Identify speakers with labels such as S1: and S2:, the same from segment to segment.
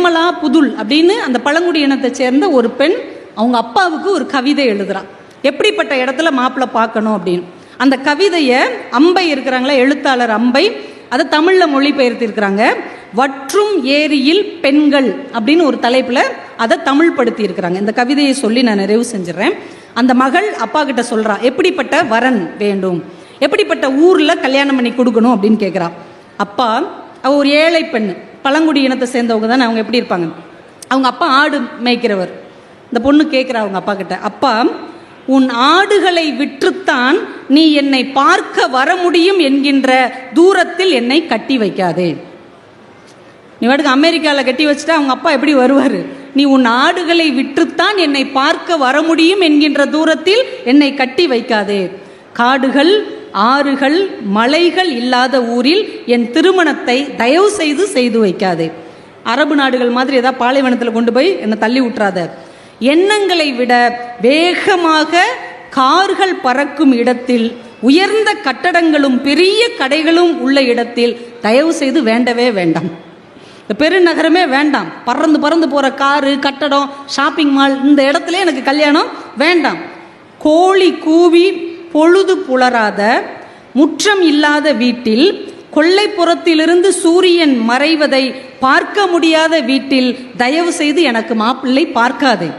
S1: நிர்மலா புதுல் அப்படின்னு அந்த பழங்குடி இனத்தை சேர்ந்த ஒரு பெண் அவங்க அப்பாவுக்கு ஒரு கவிதை எழுதுகிறான் எப்படிப்பட்ட இடத்துல மாப்பிள்ளை பார்க்கணும் அப்படின்னு. அந்த கவிதையை அம்பை இருக்கிறாங்களே எழுத்தாளர் அம்பை அதை தமிழில் மொழிபெயர்த்திருக்கிறாங்க. வற்றும் ஏரியில் பெண்கள் அப்படின்னு ஒரு தலைப்பில் அதை தமிழ் படுத்தி இருக்கிறாங்க இந்த கவிதையை சொல்லி நான் நிறைவு செஞ்சிடறேன். அந்த மகள் அப்பா கிட்ட சொல்கிறா எப்படிப்பட்ட வரன் வேண்டும்? எப்படிப்பட்ட ஊரில் கல்யாணம் பண்ணி கொடுக்கணும்? அப்படின்னு கேட்குறா அப்பா அவள் ஒரு ஏழை பெண் பழங்குடி இனத்தை சேர்ந்தவங்க தானே அவங்க எப்படி இருப்பாங்க? அவங்க அப்பா ஆடு மேய்க்கிறவர். இந்த பொண்ணு கேட்குறா அவங்க அப்பா கிட்ட அப்பா உன் ஆடுகளை விற்றுத்தான் நீ என்னை பார்க்க வர முடியும் என்கின்ற தூரத்தில் என்னை கட்டி வைக்காதே. நீ வாட்டுக்கு அமெரிக்காவில் கட்டி வச்சுட்டா அவங்க அப்பா எப்படி வருவார்? நீ உன் ஆடுகளை விற்றுத்தான் என்னை பார்க்க வர முடியும் என்கின்ற தூரத்தில் என்னை கட்டி வைக்காதே. காடுகள் ஆறுகள் மலைகள் இல்லாத ஊரில் என் திருமணத்தை தயவு செய்து செய்து வைக்காதே. அரபு நாடுகள் மாதிரி ஏதாவது பாலைவனத்தில் கொண்டு போய் என்னை தள்ளி விட்டுறாத. எண்ணங்களை விட வேகமாக கார்கள் பறக்கும் இடத்தில் உயர்ந்த கட்டடங்களும் பெரிய கடைகளும் உள்ள இடத்தில் தயவு செய்து வேண்டவே வேண்டாம். இந்த பெருநகரமே வேண்டாம். பறந்து பறந்து போகிற காரு கட்டடம் ஷாப்பிங் மால் இந்த இடத்துல எனக்கு கல்யாணம் வேண்டாம். கோழி கூவி பொழுது புலராத முற்றம் இல்லாத வீட்டில் கொள்ளைப்புறத்திலிருந்து சூரியன் மறைவதை பார்க்க முடியாத வீட்டில் தயவு செய்து எனக்கு மாப்பிள்ளை பார்க்காதே.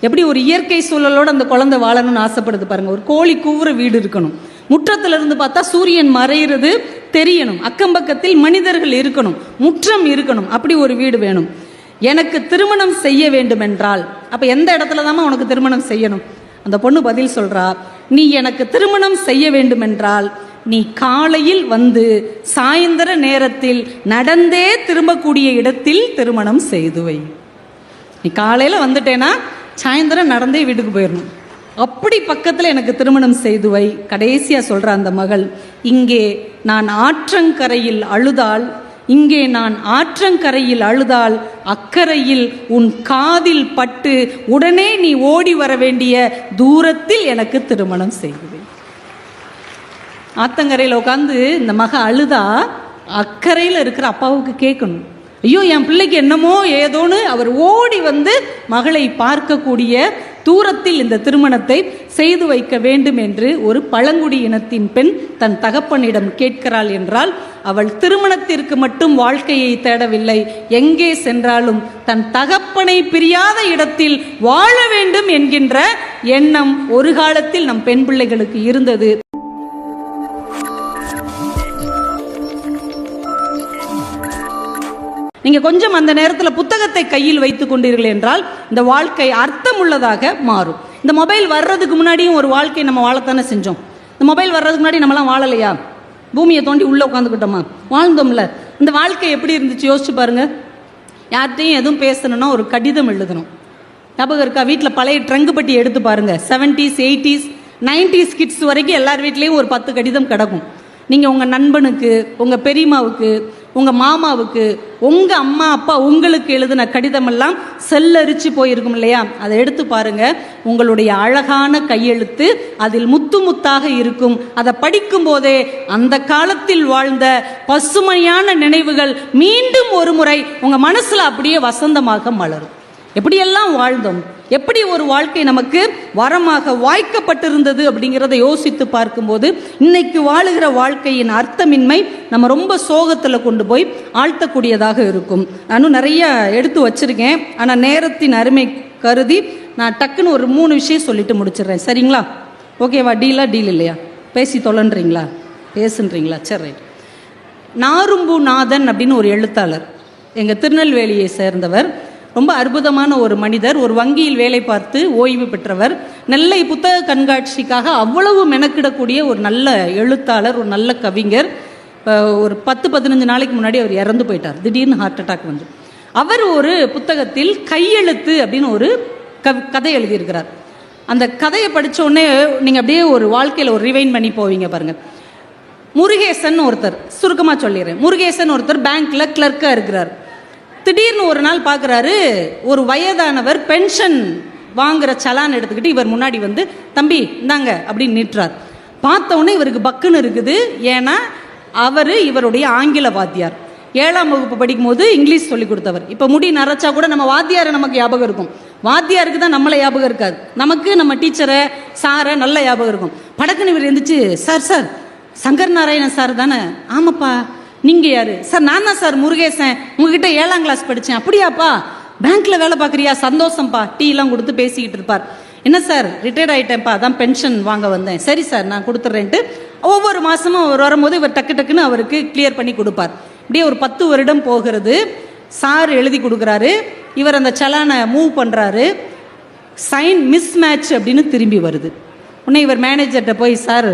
S1: எப்படி ஒரு இயற்கை சூழலோடு அந்த குழந்தை வாழணும்னு ஆசைப்படுது பாருங்க. ஒரு கோழி கூவுற வீடு இருக்கணும். முற்றத்திலிருந்து பார்த்தா சூரியன் மறையிறது தெரியணும். அக்கம் பக்கத்தில் மனிதர்கள் இருக்கணும். முற்றம் இருக்கணும். அப்படி ஒரு வீடு வேணும். எனக்கு திருமணம் செய்ய வேண்டுமென்றால் அப்போ எந்த இடத்துல தாம்மா உனக்கு திருமணம் செய்யணும்? அந்த பொண்ணு பதில் சொல்கிறா நீ எனக்கு திருமணம் செய்ய வேண்டுமென்றால் நீ காலையில் வந்து சாயந்தர நேரத்தில் நடந்தே திரும்பக்கூடிய இடத்தில் திருமணம் செய்து வை நீ காலையில் வந்துட்டேன்னா சாயந்தரம் நடந்தே வீட்டுக்கு போயிடணும் அப்படி பக்கத்தில் எனக்கு திருமணம் செய்து வை கடைசியாக சொல்கிற அந்த மகள் இங்கே நான் ஆற்றங்கரையில் அழுதால் இங்கே நான் ஆற்றங்கரையில் அழுதால் அக்கறையில் உன் காதில் பட்டு உடனே நீ ஓடி வர வேண்டிய தூரத்தில் எனக்கு திருமணம் செய்து ஆத்தங்கரையில் உட்காந்து இந்த மக அழுதா அக்கறையில் இருக்கிற அப்பாவுக்கு கேட்கணும். ஐயோ என் பிள்ளைக்கு என்னமோ ஏதோன்னு அவர் ஓடி வந்து மகளை பார்க்கக்கூடிய தூரத்தில் இந்த திருமணத்தை செய்து வைக்க வேண்டும் என்று ஒரு பழங்குடி இனத்தின் பெண் தன் தகப்பனிடம் கேட்கிறாள் என்றால் அவள் திருமணத்திற்கு மட்டும் வாழ்க்கையை தேடவில்லை. எங்கே சென்றாலும் தன் தகப்பனை பிரியாத இடத்தில் வாழ வேண்டும் என்கின்ற எண்ணம் ஒரு காலத்தில் நம் பெண் பிள்ளைகளுக்கு இருந்தது. நீங்கள் கொஞ்சம் அந்த நேரத்தில் புத்தகத்தை கையில் வைத்து கொண்டீர்கள் என்றால் இந்த வாழ்க்கை அர்த்தமுள்ளதாக மாறும். இந்த மொபைல் வர்றதுக்கு முன்னாடியும் ஒரு வாழ்க்கை நம்ம வாழத்தானே செஞ்சோம். இந்த மொபைல் வர்றதுக்கு முன்னாடி நம்மலாம் வாழலையா? பூமியை தோண்டி உள்ளே உட்காந்துக்கிட்டோமா வாழ்ந்தோம்ல. இந்த வாழ்க்கை எப்படி இருந்துச்சு? யோசிச்சு பாருங்க. யார்கிட்டையும் எதுவும் பேசணும்னா ஒரு கடிதம் எழுதணும். ஞாபகம் இருக்கா? வீட்டில் பழைய ட்ரங்கு பட்டி எடுத்து பாருங்கள் செவன்டீஸ் எயிட்டிஸ் நைன்டிஸ் கிட்ஸ் வரைக்கும் எல்லார் வீட்லேயும் ஒரு பத்து கடிதம் கிடக்கும். நீங்கள் உங்கள் நண்பனுக்கு உங்கள் பெரியம்மாவுக்கு உங்கள் மாமாவுக்கு உங்கள் அம்மா அப்பா உங்களுக்கு எழுதின கடிதமெல்லாம் செல்லரிச்சு போயிருக்கும் இல்லையா? அதை எடுத்து பாருங்க. உங்களுடைய அழகான கையெழுத்து அதில் முத்து முத்தாக இருக்கும். அதை படிக்கும் போதே அந்த காலத்தில் வாழ்ந்த பசுமையான நினைவுகள் மீண்டும் ஒரு முறை உங்கள் மனசில் அப்படியே வசந்தமாக மலரும். எப்படியெல்லாம் வாழ்ந்தோம்? எப்படி ஒரு வாழ்க்கை நமக்கு வரமாக வாய்க்கப்பட்டிருந்தது அப்படிங்கிறத யோசித்து பார்க்கும்போது இன்னைக்கு வாழுகிற வாழ்க்கையின் அர்த்தமின்மை நம்ம ரொம்ப சோகத்தில் கொண்டு போய் ஆழ்த்தக்கூடியதாக இருக்கும். நானும் நிறைய எடுத்து வச்சிருக்கேன். ஆனால் நேரத்தின் அருமை கருதி நான் டக்குன்னு ஒரு மூணு விஷயம் சொல்லிட்டு முடிச்சிடுறேன். சரிங்களா? ஓகேவா? டீலா? டீல் இல்லையா? பேசி தொலைன்றீங்களா? பேசுன்றீங்களா? சரி ரைட். நாரும்பு நாதன் அப்படின்னு ஒரு எழுத்தாளர். எங்கள் திருநெல்வேலியை சேர்ந்தவர். ரொம்ப அற்புதமான ஒரு மனிதர். ஒரு வங்கியில் வேலை பார்த்து ஓய்வு பெற்றவர். நெல்லை புத்தக கண்காட்சிக்காக அவ்வளவு மெனக்கிடக்கூடிய ஒரு நல்ல எழுத்தாளர் ஒரு நல்ல கவிஞர். ஒரு பத்து பதினஞ்சு நாளைக்கு முன்னாடி அவர் இறந்து போயிட்டார். திடீர்னு ஹார்ட் அட்டாக் வந்து. அவர் ஒரு புத்தகத்தில் கையெழுத்து அப்படின்னு ஒரு க கதை எழுதியிருக்கிறார். அந்த கதையை படிச்ச உடனே நீங்கள் அப்படியே ஒரு வாழ்க்கையில் ஒரு ரிவைன் பண்ணி போவீங்க பாருங்கள் முருகேசன் ஒருத்தர். சுருக்கமாக சொல்லிடுறேன். முருகேசன் ஒருத்தர் பேங்க்கில் கிளர்க்காக இருக்கிறார். திடீர்னு ஒரு நாள் பார்க்குறாரு ஒரு வயதானவர் பென்ஷன் வாங்குற சலான் எடுத்துக்கிட்டு இவர் முன்னாடி வந்து தம்பி இந்தாங்க அப்படின்னு நிற்றார். பார்த்தோன்னே இவருக்கு பக்குன்னு இருக்குது. ஏன்னா அவர் இவருடைய ஆங்கில வாத்தியார். ஏழாம் வகுப்பு படிக்கும்போது இங்கிலீஷ் சொல்லி கொடுத்தவர். இப்போ முடி நரைச்சா கூட நம்ம வாத்தியாரை நமக்கு ஞாபகம் இருக்கும். வாத்தியாருக்கு தான் நம்மளை ஞாபகம் இருக்காது. நமக்கு நம்ம டீச்சரை சாரை நல்ல ஞாபகம் இருக்கும். படக்குன்னு இவர் இருந்துச்சு sir sir Shankar Narayanan sir தானே? ஆமாப்பா. நீங்கள் யார்? சார் நான் தான் சார் முருகேசன். உங்ககிட்ட ஏழாம் கிளாஸ் படித்தேன் அப்படியாப்பா? பேங்க்கில் வேலை பார்க்குறியா? சந்தோஷம்ப்பா டீலாம் கொடுத்து பேசிக்கிட்டு இருப்பார். என்ன சார்? ரிட்டையர்ட் ஆகிட்டேன்ப்பா அதான் பென்ஷன் வாங்க வந்தேன். சரி சார் நான் கொடுத்துட்றேன்ட்டு ஒவ்வொரு மாதமும் அவர் வரும்போது இவர் டக்கு டக்குன்னு அவருக்கு கிளியர் பண்ணி கொடுப்பார். இப்படியே ஒரு பத்து வருடம் போகிறது. சார் எழுதி கொடுக்குறாரு. இவர் அந்த சலானை மூவ் பண்ணுறாரு சைன் மிஸ் மேட்ச் அப்படின்னு திரும்பி வருது. உடனே இவர் மேனேஜர்கிட்ட போய் சார்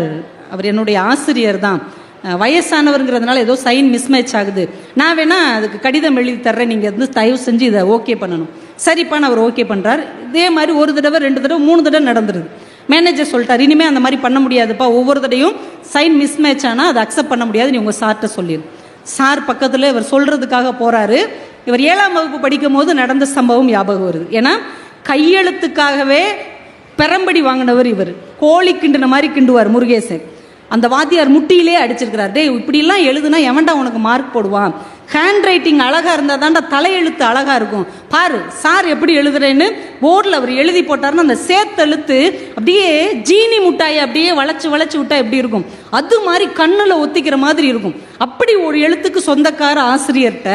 S1: அவர் என்னுடைய ஆசிரியர் தான். வயசானவருங்கிறதுனால ஏதோ சைன் மிஸ்மேட்ச் ஆகுது. நான் வேணா அதுக்கு கடிதம் எழுதி தர்றேன். நீங்கள் வந்து தயவு செஞ்சு இதை ஓகே பண்ணணும். சரிப்பான்னு அவர் ஓகே பண்ணுறார் இதே மாதிரி ஒரு தடவை ரெண்டு தடவை மூணு தடவை நடந்துருது. மேனேஜர் சொல்லிட்டார் இனிமேல் அந்த மாதிரி பண்ண முடியாதுப்பா. ஒவ்வொரு தடையும் சைன் மிஸ் மேட்ச் ஆனால் அதை அக்செப்ட் பண்ண முடியாது. நீ உங்கள் சார்கிட்ட சொல்லிடு சார் பக்கத்தில் இவர் சொல்கிறதுக்காக போகிறாரு இவர் ஏழாம் வகுப்பு படிக்கும் போது நடந்த சம்பவம் ஞாபகம் வருது. ஏன்னா கையெழுத்துக்காகவே பெரம்படி வாங்கினவர் இவர். கோழி கிண்டின மாதிரி கிண்டுவார் முருகேசன். அந்த வாத்தியார் முட்டியிலே அடிச்சிருக்கிறார். டேய் இப்படிலாம் எழுதுனா எவன்டா உனக்கு மார்க் போடுவான்? ஹேண்ட் ரைட்டிங் அழகாக இருந்தால் தாண்டா தலையெழுத்து அழகாக இருக்கும். பாரு சார் எப்படி எழுதுறேன்னு போர்டில் அவர் எழுதி போட்டாருன்னா அந்த சேத்தெழுத்து அப்படியே ஜீனி முட்டாயை அப்படியே வளைச்சு வளைச்சு விட்டா எப்படி இருக்கும்? அது மாதிரி கண்ணில் ஒத்திக்கிற மாதிரி இருக்கும். அப்படி ஒரு எழுத்துக்கு சொந்தக்கார ஆசிரியர்கிட்ட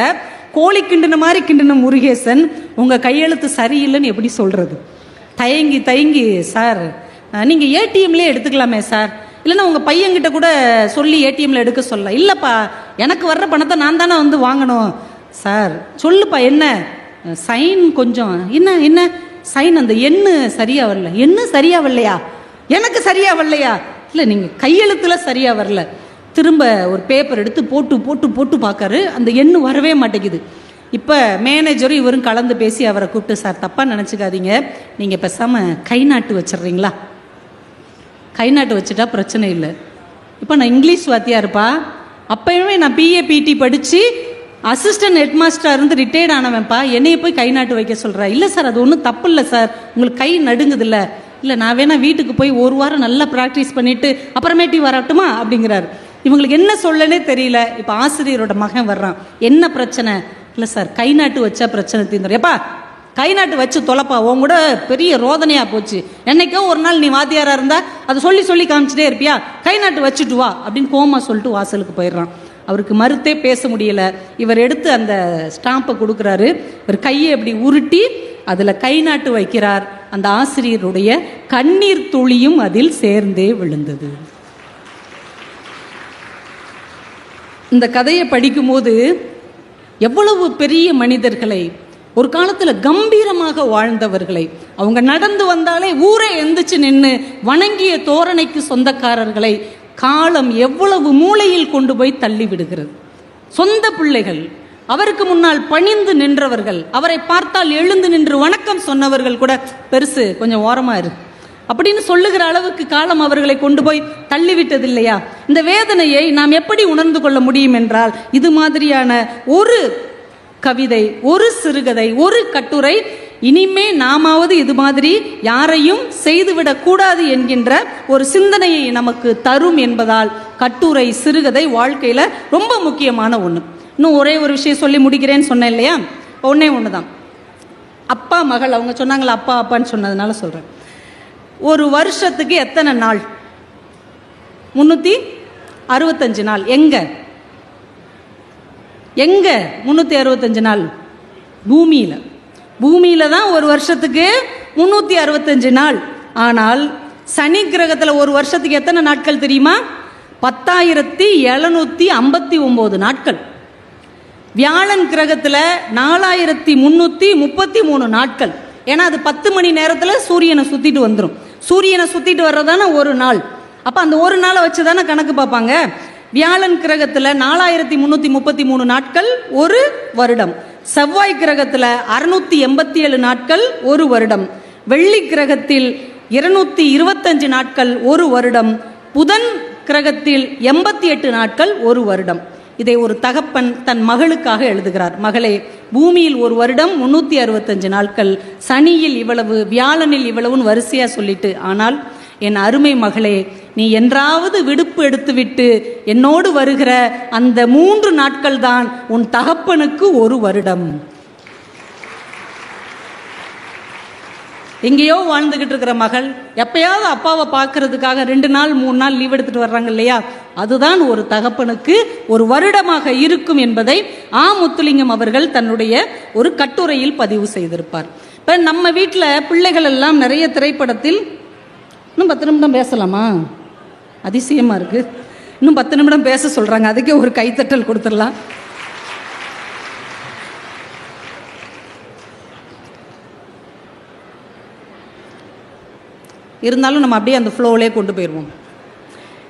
S1: கோழி கிண்டின மாதிரி கிண்டின முருகேசன் உங்கள் கையெழுத்து சரியில்லைன்னு எப்படி சொல்கிறது தயங்கி தயங்கி சார் நீங்கள் ஏடிஎம்லேயே எடுத்துக்கலாமே சார். இல்லைன்னா உங்கள் பையன்கிட்ட கூட சொல்லி ஏடிஎம்ல எடுக்க சொல்ல. இல்லைப்பா எனக்கு வர்ற பணத்தை நான் தானே வந்து வாங்கணும். சார் சொல்லுப்பா என்ன? சைன் கொஞ்சம் என்ன என்ன? சைன் அந்த எண்ணு சரியா வரல. எண்ணு சரியா வரலையா? எனக்கு சரியா வரலையா? இல்லை நீங்கள் கையெழுத்துல சரியா வரல. திரும்ப ஒரு பேப்பர் எடுத்து போட்டு போட்டு போட்டு பார்க்காரு. அந்த எண்ணு வரவே மாட்டேங்குது. இப்போ மேனேஜரும் இவரும் கலந்து பேசி அவரை கூப்பிட்டு சார் தப்பாக நினச்சிக்காதீங்க. நீங்கள் பேசாமல் கை நாட்டு வச்சிடுறீங்களா? கை நாட்டு வச்சுட்டா பிரச்சனை இல்லை. இப்போ நான் இங்கிலீஷ் வாத்தியா இருப்பா. அப்பயுமே நான் பிஏ பிடி படித்து அசிஸ்டன்ட் ஹெட்மாஸ்டர் இருந்து ரிட்டையர்ட் ஆனவன்ப்பா. என்னைய போய் கை நாட்டு வைக்க சொல்கிறா இல்லை சார் அது ஒன்றும் தப்பு இல்லை சார். உங்களுக்கு கை நடுங்குதில்ல. இல்லை நான் வேணா வீட்டுக்கு போய் ஒரு வாரம் நல்லா ப்ராக்டிஸ் பண்ணிட்டு அப்புறமேட்டி வரட்டுமா? அப்படிங்கிறாரு. இவங்களுக்கு என்ன சொல்லனே தெரியல. இப்போ ஆசிரியரோட மகன் வர்றான். என்ன பிரச்சனை? இல்லை சார் கை நாட்டு வச்சா பிரச்சனை தீர்ந்துடும் எப்பா கை நாட்டு வச்சு தொலைப்பா. உன் கூட பெரிய ரோதனையாக போச்சு. என்னைக்கோ ஒரு நாள் நீ வாத்தியாராக இருந்தா அதை சொல்லி சொல்லி காமிச்சிட்டே இருப்பியா? கை நாட்டு வச்சுட்டு வா அப்படின்னு கோமா சொல்லிட்டு வாசலுக்கு போயிடுறான். அவருக்கு மறுத்தே பேச முடியல. இவர் எடுத்து அந்த ஸ்டாம்பை கொடுக்குறாரு. இவர் கையை இப்படி உருட்டி அதில் கை நாட்டு வைக்கிறார். அந்த ஆசிரியருடைய கண்ணீர் துளியும் அதில் சேர்ந்தே விழுந்தது. இந்த கதையை படிக்கும்போது எவ்வளவு பெரிய மனிதர்களை ஒரு காலத்தில் கம்பீரமாக வாழ்ந்தவர்களை. அவங்க நடந்து வந்தாலே ஊரே எந்திரிச்சு நின்று வணங்கிய தோரணைக்கு சொந்தக்காரர்களை காலம் எவ்வளவு மூளையில் கொண்டு போய் தள்ளி விடுகிறது. சொந்த பிள்ளைகள் அவருக்கு முன்னால் பணிந்து நின்றவர்கள் அவரை பார்த்தால் எழுந்து நின்று வணக்கம் சொன்னவர்கள் கூட பெருசு கொஞ்சம் ஓரமாக இரு. அப்படின்னு சொல்லுகிற அளவுக்கு காலம் அவர்களை கொண்டு போய் தள்ளிவிட்டது இல்லையா இந்த வேதனையை நாம் எப்படி உணர்ந்து கொள்ள முடியும் என்றால் இது மாதிரியான ஒரு கவிதை ஒரு சிறுகதை ஒரு கட்டுரை இனிமே நாமாவது இது மாதிரி யாரையும் செய்துவிடக் கூடாது என்கின்ற ஒரு சிந்தனையை நமக்கு தரும் என்பதால் கட்டுரை சிறுகதை வாழ்க்கையில் ரொம்ப முக்கியமான ஒன்று இன்னும் ஒரே ஒரு விஷயம் சொல்லி முடிக்கிறேன்னு சொன்னேன் இல்லையா? ஒன்னே ஒன்று தான் அப்பா மகள் அவங்க சொன்னாங்களா அப்பா அப்பான்னு சொன்னதுனால சொல்கிறேன் ஒரு வருஷத்துக்கு எத்தனை நாள்? முந்நூற்றி அறுபத்தஞ்சு நாள். எங்கே? எங்கே? முந்நூற்றி அறுபத்தஞ்சு நாள். பூமியில். பூமியில் தான் ஒரு வருஷத்துக்கு முந்நூற்றி அறுபத்தஞ்சு நாள். ஆனால் சனி கிரகத்தில் ஒரு வருஷத்துக்கு எத்தனை நாட்கள் தெரியுமா? பத்தாயிரத்தி எழுநூற்றி ஐம்பத்தி ஒம்பது நாட்கள். வியாழன் கிரகத்தில் நாலாயிரத்தி முந்நூற்றி முப்பத்தி மூணு நாட்கள். ஏன்னா அது பத்து மணி நேரத்தில் சூரியனை சுற்றிட்டு வந்துடும் சூரியனை சுற்றிட்டு வர்றதான ஒரு நாள். அப்போ அந்த ஒரு நாளை வச்சு தானே கணக்கு பார்ப்பாங்க? வியாழன் கிரகத்தில் நாலாயிரத்தி முந்நூற்றி முப்பத்தி மூணு நாட்கள் ஒரு வருடம். செவ்வாய் கிரகத்தில் அறுநூத்தி எண்பத்தி ஏழு நாட்கள் ஒரு வருடம். வெள்ளி கிரகத்தில் இருநூத்தி இருபத்தஞ்சு நாட்கள் ஒரு வருடம். புதன் கிரகத்தில் எண்பத்தி எட்டு நாட்கள் ஒரு வருடம். இதை ஒரு தகப்பன் தன் மகளுக்காக எழுதுகிறார். மகளே பூமியில் ஒரு வருடம் முன்னூற்றி அறுபத்தஞ்சு நாட்கள். சனியில் இவ்வளவு வியாழனில் இவ்வளவுன்னு வரிசையாக சொல்லிட்டு ஆனால் என் அருமை மகளே நீ என்றாவது விடுப்பு எடுத்துவிட்டு என்னோடு வருகிற அந்த மூன்று நாட்கள் தான் உன் தகப்பனுக்கு ஒரு வருடம். எங்கேயோ வாழ்ந்துகிட்டு இருக்கிற மகள் எப்பயாவது அப்பாவை பார்க்கறதுக்காக ரெண்டு நாள் மூணு நாள் லீவ் எடுத்துட்டு வர்றாங்க இல்லையா? அதுதான் ஒரு தகப்பனுக்கு ஒரு வருடமாக இருக்கும் என்பதை ஆ. முத்துலிங்கம் அவர்கள் தன்னுடைய ஒரு கட்டுரையில் பதிவு செய்திருப்பார். இப்போ நம்ம வீட்டில் பிள்ளைகள் எல்லாம் நிறைய திரைப்படத்தில் இன்னும் பத்து நிமிடம் பேசலாமா? அதிசயமாக இருக்குது இன்னும் பத்து நிமிடம் பேச சொல்கிறாங்க அதுக்கே ஒரு கைத்தட்டல் கொடுத்துடலாம். இருந்தாலும் நம்ம அப்படியே அந்த ஃப்ளோவிலே கொண்டு போயிடுவோம்.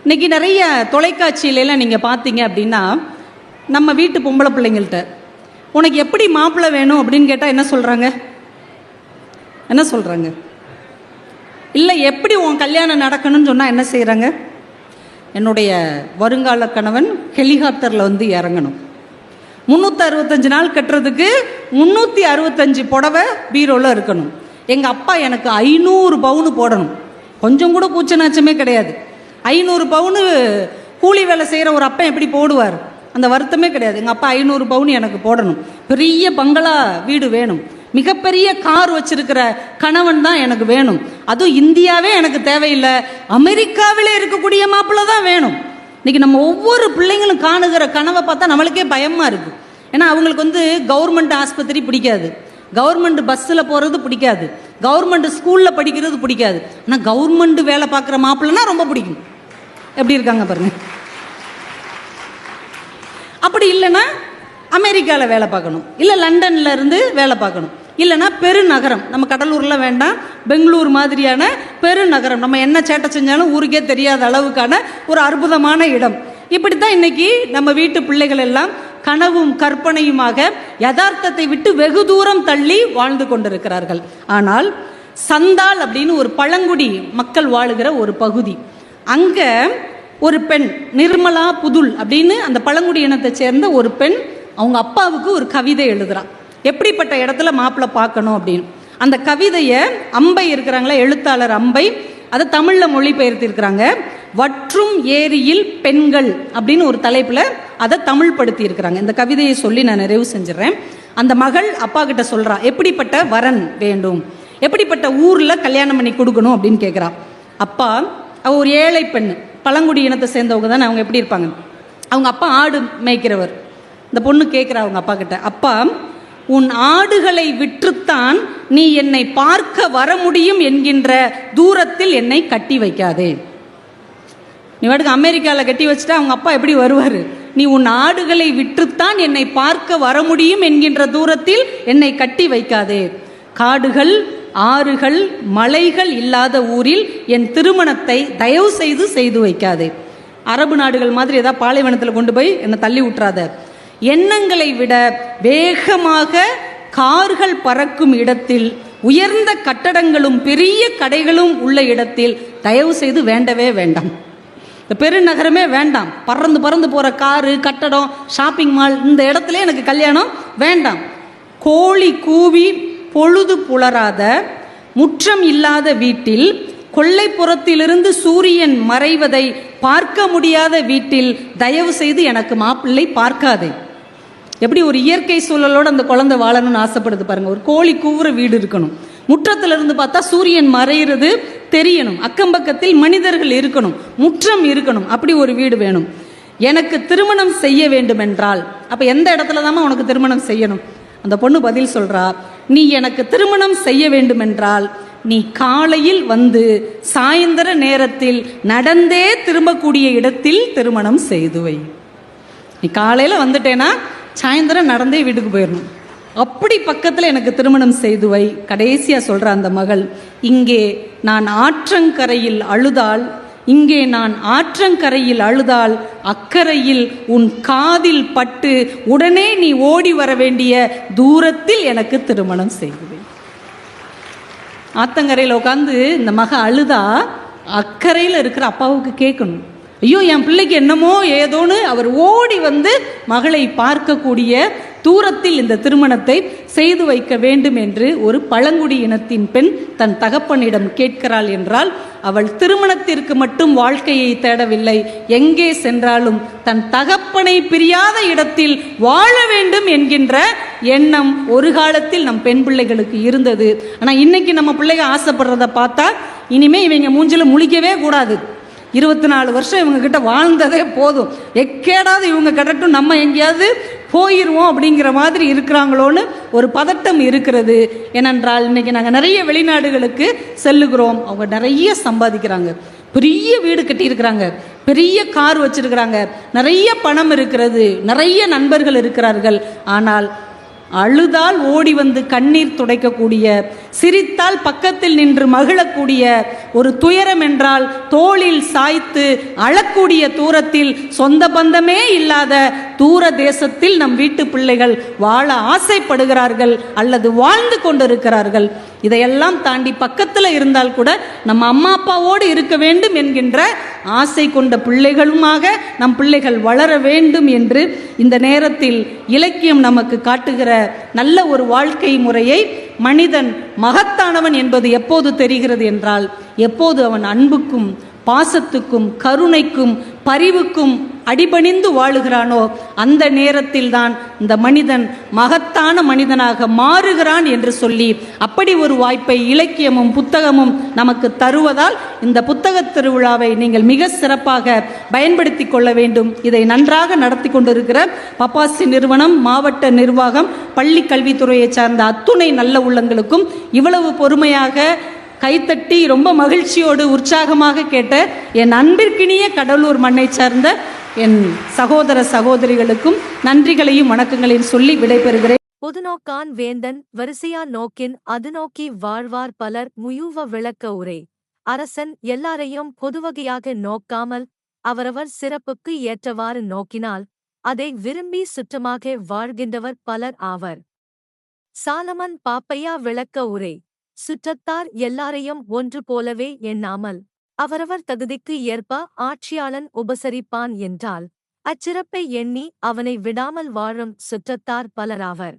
S1: இன்றைக்கி நிறைய தொலைக்காட்சியிலலாம் நீங்கள் பார்த்தீங்க அப்படின்னா நம்ம வீட்டு பொம்பளை பிள்ளைங்கள்ட்ட உனக்கு எப்படி மாப்பிள்ளை வேணும்? அப்படின்னு கேட்டால் என்ன சொல்கிறாங்க என்ன சொல்கிறாங்க இல்லை எப்படி உன் கல்யாணம் நடக்கணும்னு சொன்னால் என்ன செய்கிறாங்க என்னுடைய வருங்கால கணவன் ஹெலிகாப்டரில் வந்து இறங்கணும். முந்நூற்றி அறுபத்தஞ்சு நாள் கட்டுறதுக்கு முந்நூற்றி அறுபத்தஞ்சு புடவை பீரோவில் இருக்கணும். எங்கள் அப்பா எனக்கு ஐநூறு பவுனு போடணும். கொஞ்சம் கூட கூச்சநாச்சமே கிடையாது. ஐநூறு பவுனு கூலி வேலை செய்கிற ஒரு அப்பா எப்படி போடுவார்? அந்த வருத்தமே கிடையாது. எங்கள் அப்பா ஐநூறு பவுன் எனக்கு போடணும். பெரிய பங்களா வீடு வேணும். மிகப்பெரிய கார் வச்சிருக்கிற கணவன் தான் எனக்கு வேணும். அதுவும் இந்தியாவே எனக்கு தேவையில்லை. அமெரிக்காவிலே இருக்கக்கூடிய மாப்பிள்ளை தான் வேணும். இன்னைக்கு நம்ம ஒவ்வொரு பிள்ளைங்களும் காணுகிற கனவை பார்த்தா நம்மளுக்கே பயமாக இருக்கு. ஏன்னா அவங்களுக்கு வந்து கவர்மெண்ட் ஆஸ்பத்திரி பிடிக்காது. கவர்மெண்ட் பஸ்ஸில் போகிறது பிடிக்காது. கவர்மெண்ட் ஸ்கூலில் படிக்கிறது பிடிக்காது. ஆனால் கவர்மெண்ட் வேலை பார்க்குற மாப்பிள்ளைனா ரொம்ப பிடிக்கும். எப்படி இருக்காங்க பாருங்க. அப்படி இல்லைன்னா அமெரிக்காவில் வேலை பார்க்கணும். இல்லை லண்டன்ல இருந்து வேலை பார்க்கணும். இல்லைன்னா பெருநகரம். நம்ம கடலூரில் வேண்டாம் பெங்களூர் மாதிரியான பெருநகரம். நம்ம என்ன சேட்டை செஞ்சாலும் ஊருக்கே தெரியாத அளவுக்கான ஒரு அற்புதமான இடம். இப்படி தான் இன்னைக்கு நம்ம வீட்டு பிள்ளைகள் எல்லாம் கனவும் கற்பனையுமாக யதார்த்தத்தை விட்டு வெகு தூரம் தள்ளி வாழ்ந்து கொண்டிருக்கிறார்கள். ஆனால் சந்தால் அப்படின்னு ஒரு பழங்குடி மக்கள் வாழுகிற ஒரு பகுதி. அங்கே ஒரு பெண் நிர்மலா புதுல் அப்படின்னு அந்த பழங்குடி இனத்தை சேர்ந்த ஒரு பெண் அவங்க அப்பாவுக்கு ஒரு கவிதை எழுதுறான். எப்படிப்பட்ட இடத்துல மாப்பிள்ளை பார்க்கணும் அப்படின்னு. அந்த கவிதையை அம்பை இருக்கிறாங்களா எழுத்தாளர் அம்பை அதை தமிழில் மொழிபெயர்த்திருக்கிறாங்க. வற்றும் ஏரியில் பெண்கள் அப்படின்னு ஒரு தலைப்பில் அதை தமிழ் படுத்தி இருக்கிறாங்க இந்த கவிதையை சொல்லி நான் நிறைவு செஞ்சிடறேன். அந்த மகள் அப்பா கிட்ட சொல்கிறா எப்படிப்பட்ட வரன் வேண்டும்? எப்படிப்பட்ட ஊரில் கல்யாணம் பண்ணி கொடுக்கணும்? அப்படின்னு கேட்குறா அப்பா அவள் ஒரு ஏழை பெண் பழங்குடி இனத்தை சேர்ந்தவங்க தானே அவங்க எப்படி இருப்பாங்க? அவங்க அப்பா ஆடு மேய்க்கிறவர். இந்த பொண்ணு கேட்குறா அவங்க அப்பா கிட்ட அப்பா உன் ஆடுகளை விற்றுத்தான் நீ என்னை பார்க்க வர முடியும் என்கின்ற தூரத்தில் என்னை கட்டி வைக்காதே. நீ வாட்டுக்கு அமெரிக்காவில் கட்டி வச்சுட்டா அவங்க அப்பா எப்படி வருவார்? நீ உன் ஆடுகளை விற்றுத்தான் என்னை பார்க்க வர முடியும் என்கின்ற தூரத்தில் என்னை கட்டி வைக்காதே. காடுகள் ஆறுகள் மலைகள் இல்லாத ஊரில் என் திருமணத்தை தயவு செய்து செய்து வைக்காதே. அரபு நாடுகள் மாதிரி ஏதாவது பாலைவனத்தில் கொண்டு போய் என்னை தள்ளி விட்டுறாத. எண்ணங்களை விட வேகமாக கார்கள் பறக்கும் இடத்தில் உயர்ந்த கட்டடங்களும் பெரிய கடைகளும் உள்ள இடத்தில் தயவு செய்து வேண்டவே வேண்டாம். இந்த பெருநகரமே வேண்டாம். பறந்து பறந்து போகிற காரு கட்டடம் ஷாப்பிங் மால் இந்த இடத்துல எனக்கு கல்யாணம் வேண்டாம். கோழி கூவி பொழுது புலராத முற்றம் இல்லாத வீட்டில் கொல்லைப்புறத்திலிருந்து சூரியன் மறைவதை பார்க்க முடியாத வீட்டில் தயவு செய்து எனக்கு மாப்பிள்ளை பார்க்காதே. எப்படி ஒரு இயற்கை சூழலோடு அந்த குழந்தை வாழணும்னு ஆசைப்படுது பாருங்க. ஒரு கோழி கூவுற வீடு இருக்கணும். முற்றத்துல இருந்து பார்த்தா சூரியன் மறையிறது தெரியணும். அக்கம்பக்கத்தில் மனிதர்கள் இருக்கணும். முற்றம் இருக்கணும். அப்படி ஒரு வீடு வேணும். எனக்கு திருமணம் செய்ய வேண்டும் என்றால் அப்ப எந்த இடத்துல தான் உனக்கு திருமணம் செய்யணும்? அந்த பொண்ணு பதில் சொல்றா நீ எனக்கு திருமணம் செய்ய வேண்டும் என்றால் நீ காலையில் வந்து சாயந்தர நேரத்தில் நடந்தே திரும்பக்கூடிய இடத்தில் திருமணம் செய்துவை நீ காலையில் வந்துட்டேன்னா சாயந்தரம் நடந்தே வீட்டுக்கு போயிடணும் அப்படி பக்கத்தில் எனக்கு திருமணம் செய்து வை கடைசியாக சொல்கிற அந்த மகள் இங்கே நான் ஆற்றங்கரையில் அழுதால் இங்கே நான் ஆற்றங்கரையில் அழுதால் அக்கறையில் உன் காதில் பட்டு உடனே நீ ஓடி வர வேண்டிய தூரத்தில் எனக்கு திருமணம் செய்துவை. ஆத்தங்கரையில் உட்காந்து இந்த மக அழுதா அக்கறையில் இருக்கிற அப்பாவுக்கு கேட்கணும் ஐயோ என் பிள்ளைக்கு என்னமோ ஏதோன்னு அவர் ஓடி வந்து மகளை பார்க்கக்கூடிய தூரத்தில் இந்த திருமணத்தை செய்து வைக்க வேண்டும் என்று ஒரு பழங்குடி இனத்தின் பெண் தன் தகப்பனிடம் கேட்கிறாள் என்றால் அவள் திருமணத்திற்கு மட்டும் வாழ்க்கையை தேடவில்லை. எங்கே சென்றாலும் தன் தகப்பனை பிரியாத இடத்தில் வாழ வேண்டும் என்கின்ற எண்ணம் ஒரு காலத்தில் நம் பெண் பிள்ளைகளுக்கு இருந்தது. ஆனால் இன்னைக்கு நம்ம பிள்ளைங்க ஆசைப்படுறத பார்த்தா இனிமே இவங்க மூஞ்சில முழிக்கவே கூடாது. இருபத்தி நாலு வருஷம் இவங்க கிட்ட வாழ்ந்ததே போதும். எக்கேடாவது இவங்க கிடட்டும் நம்ம எங்கேயாவது போயிடுவோம் அப்படிங்கிற மாதிரி இருக்கிறாங்களோன்னு ஒரு பதட்டம் இருக்கிறது. ஏனென்றால் இன்னைக்கு நாங்கள் நிறைய வெளிநாடுகளுக்கு செல்லுகிறோம். அவங்க நிறைய சம்பாதிக்கிறாங்க. பெரிய வீடு கட்டியிருக்கிறாங்க. பெரிய கார் வச்சிருக்கிறாங்க. நிறைய பணம் இருக்கிறது. நிறைய நண்பர்கள் இருக்கிறார்கள். ஆனால் அழுதால் ஓடி வந்து கண்ணீர் துடைக்கக்கூடிய சிரித்தால் பக்கத்தில் நின்று மகிழக்கூடிய ஒரு துயரம் என்றால் தோளில் சாய்த்து அழக்கூடிய தூரத்தில் சொந்த பந்தமே இல்லாத தூர தேசத்தில் நம் வீட்டு பிள்ளைகள் வாழ ஆசைப்படுகிறார்கள் அல்லது வாழ்ந்து கொண்டிருக்கிறார்கள். இதையெல்லாம் தாண்டி பக்கத்தில் இருந்தால் கூட நம்ம அம்மா அப்பாவோடு இருக்க வேண்டும் என்கின்ற ஆசை கொண்ட பிள்ளைகளுமாக நம் பிள்ளைகள் வளர வேண்டும் என்று இந்த நேரத்தில் இலக்கியம் நமக்கு காட்டுகிற நல்ல ஒரு வாழ்க்கை முறையை மனிதன் மகத்தானவன் என்பது எப்போது தெரிகிறது என்றால் எப்போது அவன் அன்புக்கும் பாசத்துக்கும் கருணைக்கும் பரிவுக்கும் அடிபணிந்து வாழுகிறானோ அந்த நேரத்தில் தான் இந்த மனிதன் மகத்தான மனிதனாக மாறுகிறான் என்று சொல்லி அப்படி ஒரு வாய்ப்பை இலக்கியமும் புத்தகமும் நமக்கு தருவதால் இந்த புத்தக திருவிழாவை நீங்கள் மிக சிறப்பாக பயன்படுத்தி கொள்ள வேண்டும். இதை நன்றாக நடத்தி கொண்டிருக்கிற பப்பாசி நிறுவனம் மாவட்ட நிர்வாகம் பள்ளி கல்வித்துறையை சார்ந்த அத்துணை நல்ல உள்ளங்களுக்கும் இவ்வளவு பொறுமையாக கைத்தட்டி ரொம்ப மகிழ்ச்சியோடு உற்சாகமாக கேட்ட என் அன்பிற்கினிய கடலூர் மண்ணை சார்ந்த என் சகோதர சகோதரிகளுக்கும் நன்றிகளையும் வணக்கங்களையும் சொல்லி விடைபெறுகிறேன்.
S2: பொதுநோக்கான் வேந்தன் வரிசையா நோக்கின் அது நோக்கி வாழ்வார் பலர் முயூவ விளக்க உரை. அரசன் எல்லாரையும் பொதுவகையாக நோக்காமல் அவரவர் சிறப்புக்கு ஏற்றவாறு நோக்கினால் அதை விரும்பி சுற்றமாக வாழ்கின்றவர் பலர் ஆவர். சாலமன் பாப்பையா விளக்க உரை. சுற்றத்தார் எல்லாரையும் ஒன்று போலவே எண்ணாமல் அவரவர் தகுதிக்கு ஏற்ப ஆட்சியாளன் உபசரிப்பான் என்றால் அச்சிறப்பை எண்ணி அவனை விடாமல் வாழும் சுற்றத்தார் பலராவர்.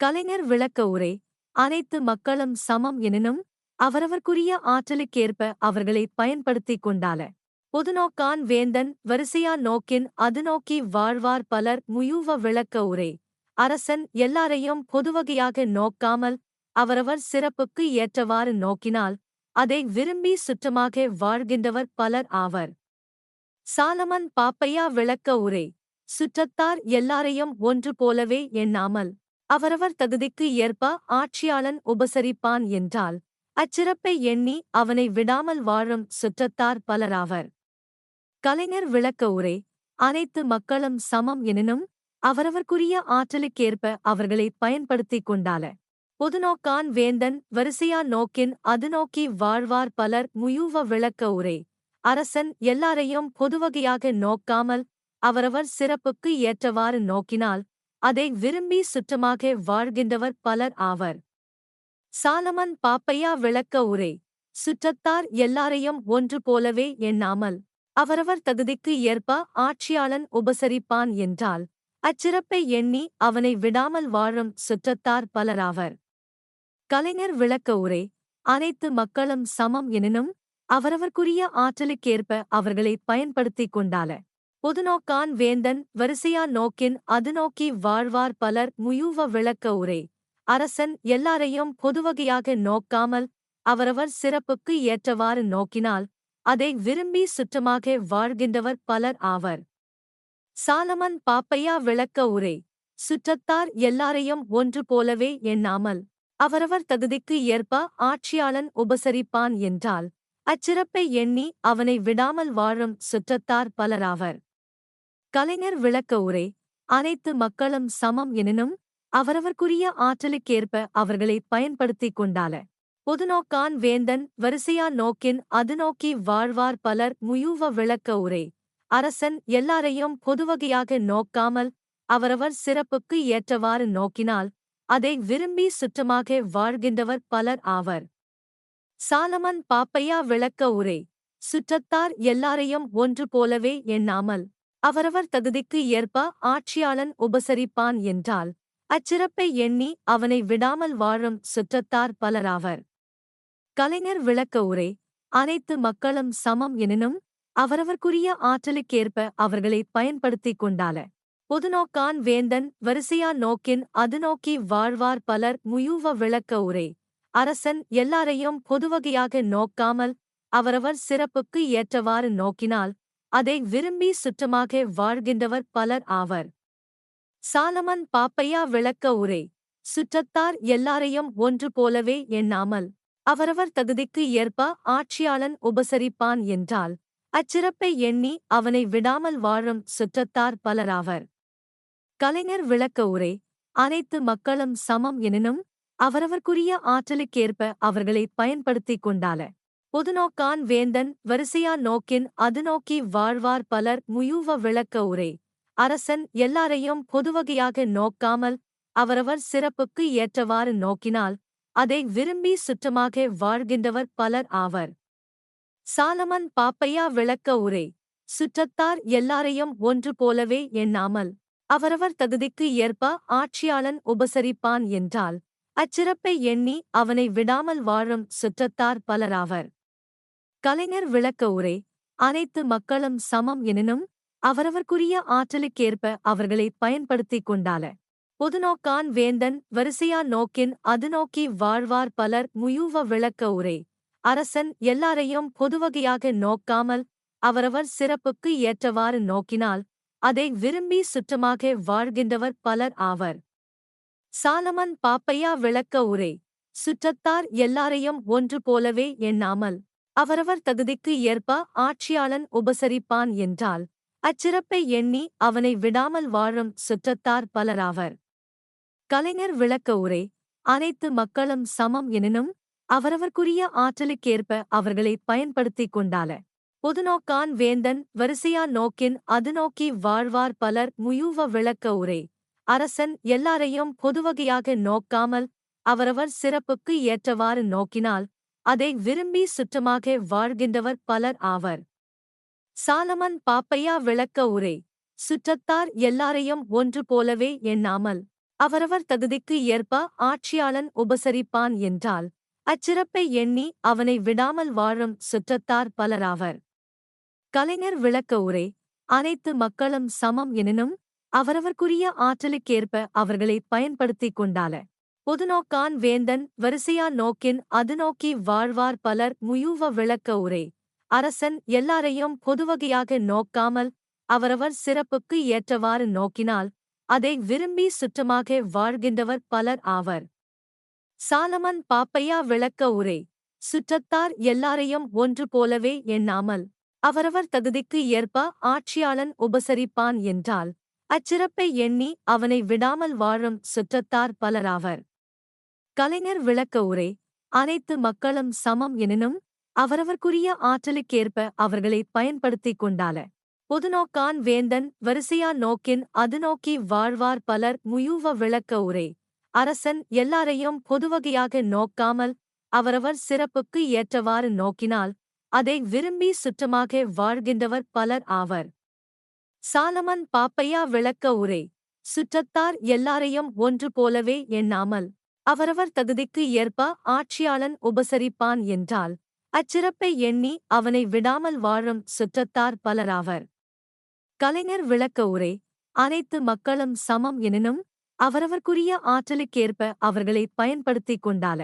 S2: கலைஞர் விளக்க உரை அனைத்து மக்களும் சமம் எனினும் அவரவர்க்குரிய ஆற்றலுக்கேற்ப அவர்களை பயன்படுத்திக் கொண்டால. பொதுநோக்கான் வேந்தன் வரிசையா நோக்கின் அது நோக்கி வாழ்வார் பலர் முயூவ விளக்க உரை. அரசன் எல்லாரையும் பொதுவகையாக நோக்காமல் அவரவர் சிறப்புக்கு ஏற்றவாறு நோக்கினால் அதை விரும்பி சுற்றமாக வாழ்கின்றவர் பலர் ஆவர். சாலமன் பாப்பையா விளக்க உரை சுற்றத்தார் எல்லாரையும் ஒன்று போலவே எண்ணாமல் அவரவர் தகுதிக்கு ஏற்ப ஆட்சியாளன் உபசரிப்பான் என்றால் அச்சிறப்பை எண்ணி அவனை விடாமல் வாழும் சுற்றத்தார் பலராவர் கலைஞர் விளக்க உரை அனைத்து மக்களும் சமம் எனினும் அவரவர்க்குரிய ஆற்றலுக்கேற்ப அவர்களை பயன்படுத்திக் கொண்டால. பொதுநோக்கான் வேந்தன் வரிசையா நோக்கின் அது நோக்கி வாழ்வார் பலர் முயூவ விளக்க உரை. அரசன் எல்லாரையும் பொதுவகையாக நோக்காமல் அவரவர் சிறப்புக்கு ஏற்றவாறு நோக்கினால் அதை விரும்பி சுற்றமாக வாழ்கின்றவர் பலர் ஆவர். சாலமன் பாப்பையா விளக்க உரை. சுற்றத்தார் எல்லாரையும் ஒன்று போலவே எண்ணாமல் அவரவர் தகுதிக்கு ஏற்ப ஆட்சியாளன் உபசரிப்பான் என்றால் அச்சிறப்பை எண்ணி அவனை விடாமல் வாழும் சுற்றத்தார் பலராவர். கலைஞர் விளக்க உரை அனைத்து மக்களும் சமம் எனினும் அவரவர்க்குரிய ஆற்றலுக்கேற்ப அவர்களை பயன்படுத்திக் கொண்டால பொதுநோக்கான் வேந்தன் வரிசையா நோக்கின் அது நோக்கி வாழ்வார் பலர் முயூவ விளக்க உரை. அரசன் எல்லாரையும் பொதுவகையாக நோக்காமல் அவரவர் சிறப்புக்கு ஏற்றவாறு நோக்கினால் அதை விரும்பி சுற்றமாக வாழ்கின்றவர் பலர் ஆவர். சாலமன் பாப்பையா விளக்க உரை சுற்றத்தார் எல்லாரையும் ஒன்று போலவே எண்ணாமல் அவரவர் தகுதிக்கு ஏற்ப ஆட்சியாளன் உபசரிப்பான் என்றால் அச்சிறப்பை எண்ணி அவனை விடாமல் வாழும் சுற்றத்தார் பலராவர். கலைஞர் விளக்க உரை அனைத்து மக்களும் சமம் எனினும் அவரவர்க்குரிய ஆற்றலுக்கேற்ப அவர்களை பயன்படுத்திக் கொண்டால. பொதுநோக்கான் வேந்தன் வரிசையா நோக்கின் அது நோக்கி வாழ்வார் பலர் முயூவ விளக்க உரை அரசன் எல்லாரையும் பொதுவகையாக நோக்காமல் அவரவர் சிறப்புக்கு ஏற்றவாறு நோக்கினால் அதை விரும்பி சுற்றமாக வாழ்கின்றவர் பலர் ஆவர். சாலமன் பாப்பையா விளக்க உரை சுற்றத்தார் எல்லாரையும் ஒன்று போலவே எண்ணாமல் அவரவர் தகுதிக்கு ஏற்ப ஆட்சியாளன் உபசரிப்பான் என்றால் அச்சிறப்பை எண்ணி அவனை விடாமல் வாழும் சுற்றத்தார் பலராவர் கலைஞர் விளக்க உரை அனைத்து மக்களும் சமம் எனினும் அவரவர்க்குரிய ஆற்றலுக்கேற்ப அவர்களை பயன்படுத்திக் கொண்டால. பொதுநோக்கான் வேந்தன் வரிசையா நோக்கின் அது நோக்கி வாழ்வார் பலர் முயூவ விளக்க உரை. அரசன் எல்லாரையும் பொதுவகையாக நோக்காமல் அவரவர் சிறப்புக்கு ஏற்றவாறு நோக்கினால் அதை விரும்பி சுற்றமாக வாழ்கின்றவர் பலர் ஆவர். சாலமன் பாப்பையா விளக்க உரை. சுற்றத்தார் எல்லாரையும் ஒன்று போலவே எண்ணாமல் அவரவர் தகுதிக்கு ஏற்ப ஆட்சியாளன் உபசரிப்பான் என்றால் அச்சிறப்பை எண்ணி அவனை விடாமல் வாழும் சுற்றத்தார் பலராவர். கலைஞர் விளக்க உரை அனைத்து மக்களும் சமம் எனினும் அவரவர்க்குரிய ஆற்றலுக்கேற்ப அவர்களை பயன்படுத்திக் கொண்டால பொதுநோக்கான் வேந்தன் வரிசையா நோக்கின் அது நோக்கி வாழ்வார் பலர் முயூவ விளக்க உரை. அரசன் எல்லாரையும் பொதுவகையாக நோக்காமல் அவரவர் சிறப்புக்கு ஏற்றவாறு நோக்கினால் அதை விரும்பி சுற்றமாக வாழ்கின்றவர் பலர் ஆவர். சாலமன் பாப்பையா விளக்க உரை சுற்றத்தார் எல்லாரையும் ஒன்று போலவே எண்ணாமல் அவரவர் தகுதிக்கு ஏற்ப ஆட்சியாளன் உபசரிப்பான் என்றால் அச்சிறப்பை எண்ணி அவனை விடாமல் வாழும் சுற்றத்தார் பலராவர். கலைஞர் விளக்க உரை அனைத்து மக்களும் சமம் எனினும் அவரவர்க்குரிய ஆற்றலுக்கேற்ப அவர்களை பயன்படுத்திக் கொண்டால. பொதுநோக்கான் வேந்தன் வரிசையா நோக்கின் அது நோக்கி வாழ்வார் பலர் முயூவ விளக்க உரை. அரசன் எல்லாரையும் பொதுவகையாக நோக்காமல் அவரவர் சிறப்புக்கு ஏற்றவாறு நோக்கினால் அதை விரும்பி சுற்றமாக வாழ்கின்றவர் பலர் ஆவர். சாலமன் பாப்பையா விளக்க உரை. சுற்றத்தார் எல்லாரையும் ஒன்று போலவே எண்ணாமல் அவரவர் தகுதிக்கு ஏற்ப ஆட்சியாளன் உபசரிப்பான் என்றால் அச்சிறப்பை எண்ணி அவனை விடாமல் வாழும் சுற்றத்தார் பலராவர் கலைஞர் விளக்க உரை. அனைத்து மக்களும் சமம் எனினும் அவரவர்க்குரிய ஆற்றலுக்கேற்ப அவர்களை பயன்படுத்திக் கொண்டால. புதுநோக்கான் வேந்தன் வரிசையா நோக்கின் அது நோக்கி வாழ்வார் பலர் முயூவ விளக்க உரை. அரசன் எல்லாரையும் பொதுவகையாக நோக்காமல் அவரவர் சிறப்புக்கு ஏற்றவாறு நோக்கினால் அதை விரும்பி சுற்றமாக வாழ்கின்றவர் பலர் ஆவர். சாலமன் பாப்பையா விளக்க உரை. சுற்றத்தார் எல்லாரையும் ஒன்று போலவே எண்ணாமல் அவரவர் தகுதிக்கு ஏற்ப ஆட்சியாளன் உபசரிப்பான் என்றால் அச்சிறப்பை எண்ணி அவனை விடாமல் வாழும் சுற்றத்தார் பலராவர். கலைஞர் விளக்க உரை அனைத்து மக்களும் சமம் எனினும் அவரவர்க்குரிய ஆற்றலுக்கேற்ப அவர்களை பயன்படுத்திக் கொண்டால பொதுநோக்கான் வேந்தன் வரிசையா நோக்கின் அது நோக்கி வாழ்வார் பலர் முயூவ விளக்க உரை. அரசன் எல்லாரையும் பொதுவகையாக நோக்காமல் அவரவர் சிறப்புக்கு ஏற்றவாறு நோக்கினால் அதை விரும்பி சுற்றமாக வாழ்கின்றவர் பலர் ஆவர். சாலமன் பாப்பையா விளக்க உரை சுற்றத்தார் எல்லாரையும் ஒன்று போலவே எண்ணாமல் அவரவர் தகுதிக்கு ஏற்ப ஆட்சியாளன் உபசரிப்பான் என்றால் அச்சிறப்பை எண்ணி அவனை விடாமல் வாழும் சுற்றத்தார் பலராவர் கலைஞர் விளக்க உரை அனைத்து மக்களும் சமம் எனினும் அவரவர்க்குரிய ஆற்றலுக்கேற்ப அவர்களை பயன்படுத்திக் கொண்டால. பொதுநோக்கான் வேந்தன் வரிசையா நோக்கின் அது நோக்கி வாழ்வார் பலர் முயூவ விளக்க உரை அரசன் எல்லாரையும் பொதுவகையாக நோக்காமல் அவரவர் சிறப்புக்கு ஏற்றவாறு நோக்கினால் அதை விரும்பி சுற்றமாக வாழ்கின்றவர் பலர் ஆவர். சாலமன் பாப்பையா விளக்க உரை. சுற்றத்தார் எல்லாரையும் ஒன்று போலவே எண்ணாமல் அவரவர் தகுதிக்கு ஏற்ப ஆட்சியாளன் உபசரிப்பான் என்றால் அச்சிறப்பை எண்ணி அவனை விடாமல் வாழும் சுற்றத்தார் பலராவர் கலைஞர் விளக்க உரை. அனைத்து மக்களும் சமம் எனினும் அவரவர்க்குரிய ஆற்றலுக்கேற்ப அவர்களை பயன்படுத்திக் கொண்டால.